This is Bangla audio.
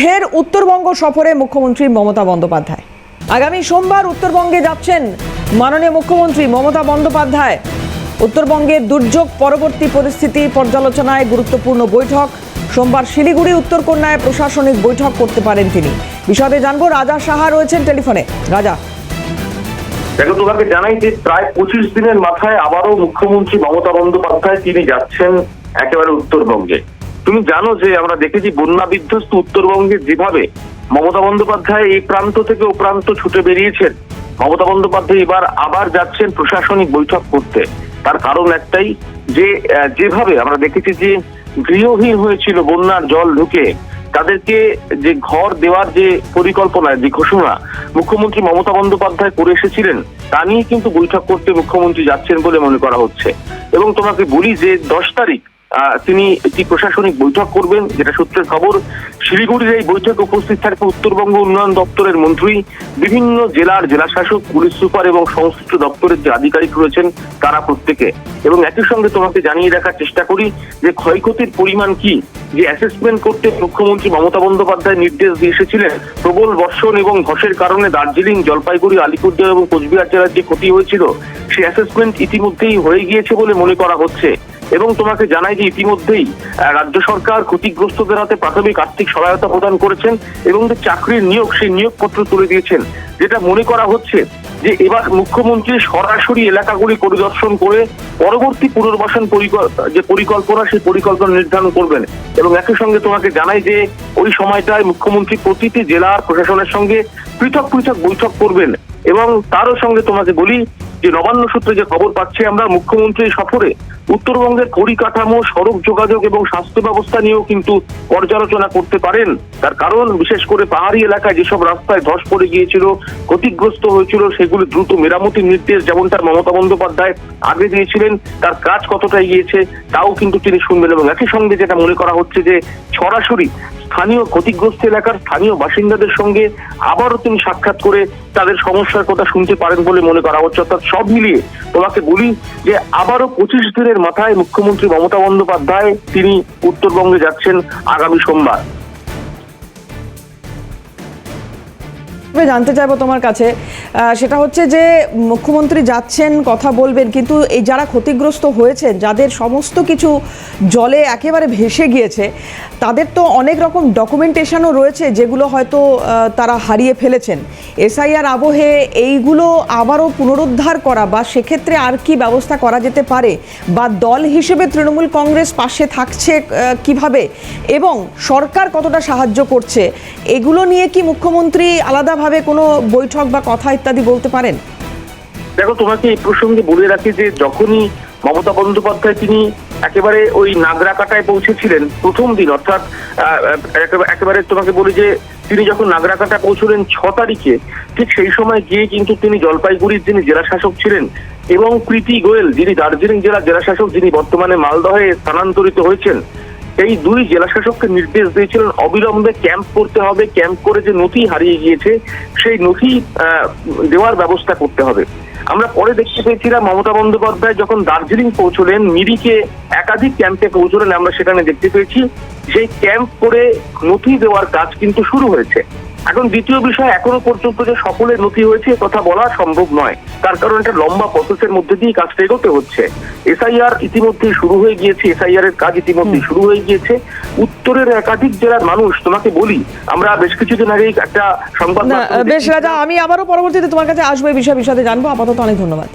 ফের উত্তরবঙ্গ সফরে মুখ্যমন্ত্রী মমতা বন্দ্যোপাধ্যায়। আগামী সোমবার উত্তরবঙ্গে যাচ্ছেন মাননীয় মুখ্যমন্ত্রী মমতা বন্দ্যোপাধ্যায়। উত্তরবঙ্গের দুর্যোগ পরবর্তী পরিস্থিতি পর্যালোচনায় গুরুত্বপূর্ণ বৈঠক। সোমবার শিলিগুড়ি উত্তরকন্যায় প্রশাসনিক বৈঠক করতে পারেন তিনি। বিশদে জানব, রাজা সাহা রয়েছেন টেলিফোনে। রাজা। দেখো তোমাকে জানাই যে প্রায় পঁচিশ দিনের মাথায় আবারও মুখ্যমন্ত্রী মমতা বন্দ্যোপাধ্যায় তিনি যাচ্ছেন একেবারে উত্তরবঙ্গে। তুমি জানো যে আমরা দেখেছি বন্যা বিধ্বস্ত উত্তরবঙ্গে যেভাবে মমতা বন্দ্যোপাধ্যায় এই প্রান্ত থেকে ও প্রান্ত ছুটে বেরিয়েছেন। মমতা বন্দ্যোপাধ্যায় এবার আবার যাচ্ছেন প্রশাসনিক বৈঠক করতে। তার কারণ একটাই যে যেভাবে আমরা দেখেছি যে গৃহহীন হয়েছিল, বন্যার জল ঢুকে, তাদেরকে যে ঘর দেওয়ার যে পরিকল্পনা, যে ঘোষণা মুখ্যমন্ত্রী মমতা বন্দ্যোপাধ্যায় করে এসেছিলেন, তা নিয়ে কিন্তু বৈঠক করতে মুখ্যমন্ত্রী যাচ্ছেন বলে মনে করা হচ্ছে। এবং তোমাকে বলি যে দশ তারিখ তিনি একটি প্রশাসনিক বৈঠক করবেন, যেটা সূত্রের খবর, শিলিগুড়ির এই বৈঠকে উপস্থিত থাকবে উত্তরবঙ্গ উন্নয়ন দপ্তরের মন্ত্রী, বিভিন্ন জেলার জেলাশাসক, পুলিশ সুপার এবং সংশ্লিষ্ট দপ্তরের যে আধিকারিক রয়েছেন, তারা প্রত্যেকে। এবং একই সঙ্গে তোমাকে জানিয়ে রাখার চেষ্টা করি যে ক্ষয়ক্ষতির পরিমাণ কি। যে অ্যাসেসমেন্ট করতে মুখ্যমন্ত্রী মমতা বন্দ্যোপাধ্যায় নির্দেশ দিয়ে এসেছিলেন, প্রবল বর্ষণ এবং ধসের কারণে দার্জিলিং, জলপাইগুড়ি, আলিপুরদুয়ার এবং কোচবিহার জেলার যে ক্ষতি হয়েছিল, সেই অ্যাসেসমেন্ট ইতিমধ্যেই হয়ে গিয়েছে বলে মনে করা হচ্ছে। এবং তোমাকে জানাই যে ইতিমধ্যেই রাজ্য সরকার ক্ষতিগ্রস্তদের হাতে প্রাথমিক আর্থিক সহায়তা প্রদান করেছেন এবং যে চাকরির নিয়োগ, সেই নিয়োগপত্র তুলে দিয়েছেন। যেটা মনে করা হচ্ছে যে এবার মুখ্যমন্ত্রী সরাসরি এলাকাগুলি পরিদর্শন করে পরবর্তী পুনর্বাসন যে পরিকল্পনা, সেই পরিকল্পনা নির্ধারণ করবেন। এবং একই সঙ্গে তোমাকে জানাই যে ওই সময়টায় মুখ্যমন্ত্রী প্রতিটি জেলার প্রশাসনের সঙ্গে পৃথক পৃথক বৈঠক করবেন এবং তারও সঙ্গে তোমাকে বলি যে নবান্ন সূত্রে যে খবর পাচ্ছি আমরা, মুখ্যমন্ত্রী সফরে উত্তরবঙ্গের পরিকাঠামো, সড়ক যোগাযোগ এবং স্বাস্থ্য ব্যবস্থা নিয়েও কিন্তু পর্যালোচনা করতে পারেন। তার কারণ, বিশেষ করে পাহাড়ি এলাকায় যেসব রাস্তায় ধস পড়ে গিয়েছিল, ক্ষতিগ্রস্ত হয়েছিল, সেগুলি দ্রুত মেরামতির নির্দেশ যেমনটা মমতা বন্দ্যোপাধ্যায় আগে দিয়েছিলেন, তার কাজ কতটা এগিয়েছে তাও কিন্তু তিনি শুনবেন এবং একই সঙ্গে যেটা মনে করা হচ্ছে যে, সরাসরি স্থানীয় ক্ষতিগ্রস্ত এলাকার স্থানীয় বাসিন্দাদের সঙ্গে আবারও তিনি সাক্ষাৎ করে তাদের সমস্যার কথা শুনতে পারেন বলে মনে করা হচ্ছে। অর্থাৎ সব মিলিয়ে তোমাকে বলি যে আবারও পঁচিশ দিনের মাথায় মুখ্যমন্ত্রী মমতা বন্দ্যোপাধ্যায় তিনি উত্তরবঙ্গে যাচ্ছেন আগামী সোমবার। জানতে চাইব তোমার কাছে সেটা হচ্ছে যে মুখ্যমন্ত্রী যাচ্ছেন, কথা বলবেন, কিন্তু এই যারা ক্ষতিগ্রস্ত হয়েছেন, যাদের সমস্ত কিছু জলে একেবারে ভেসে গিয়েছে তাদের তো অনেক রকম ডকুমেন্টেশনও রয়েছে যেগুলো হয়তো তারা হারিয়ে ফেলেছেন। এসআইআর আবহে এইগুলো আবারও পুনরুদ্ধার করা বা সেক্ষেত্রে আর কি ব্যবস্থা করা যেতে পারে বা দল হিসেবে তৃণমূল কংগ্রেস পাশে থাকছে কীভাবে? এবং সরকার কতটা সাহায্য করছে? এগুলো নিয়ে কি মুখ্যমন্ত্রী আলাদাভাবে কোনো বৈঠক বা কথা ইত্যাদি বলতে পারেন? দেখো, তোমাকে এই প্রসঙ্গে বলে রাখি যে যখনই মমতা বন্দ্যোপাধ্যায় তিনি একেবারে ওই নাগরাকাটায় পৌঁছেছিলেন প্রথম দিন, অর্থাৎ একেবারে- তোমাকে বলি যে তিনি যখন নাগরাকাটা পৌঁছলেন ছ তারিখে, ঠিক সেই সময় গিয়ে কিন্তু তিনি জলপাইগুড়ির যিনি জেলা শাসক ছিলেন এবং প্রীতি গোয়েল, যিনি দার্জিলিং জেলার জেলা শাসক যিনি বর্তমানে মালদহে স্থানান্তরিত হয়েছেন, এই দুই জেলা শাসককে নির্দেশ দিয়েছিলেন, অবিলম্বে ক্যাম্প করতে হবে, ক্যাম্প করে যে নথি হারিয়ে গিয়েছে, সেই নথি দেওয়ার ব্যবস্থা করতে হবে। আমরা পরে দেখতে পেয়েছিলাম মমতা বন্দ্যোপাধ্যায় যখন দার্জিলিং পৌঁছলেন, মিরিকে একাধিক ক্যাম্পে পৌঁছলেন, আমরা সেখানে দেখতে পেয়েছি। সেই ক্যাম্প করে নথি দেওয়ার কাজ কিন্তু শুরু হয়েছে। এখন দ্বিতীয় বিষয় এখনও পর্যন্ত যে সকলের নথি হয়েছে কথা বলা সম্ভব নয়। তার কারণ একটা লম্বা প্রসেসের মধ্যে দিয়ে কাজটা এগোতে হচ্ছে। এসআইআর ইতিমধ্যেই শুরু হয়ে গিয়েছে এসআইআর এর কাজ ইতিমধ্যেই শুরু হয়ে গিয়েছে। উত্তরের একাধিক জেলার মানুষ তোমাকে বলি আমরা বেশ কিছুদিন আগেই একটা সংবাদ বেশ রাজা আমি আবারও পরবর্তীতে তোমার কাছে আসব এই বিষয়ে বিশদে জানব। আপাতত অনেক ধন্যবাদ।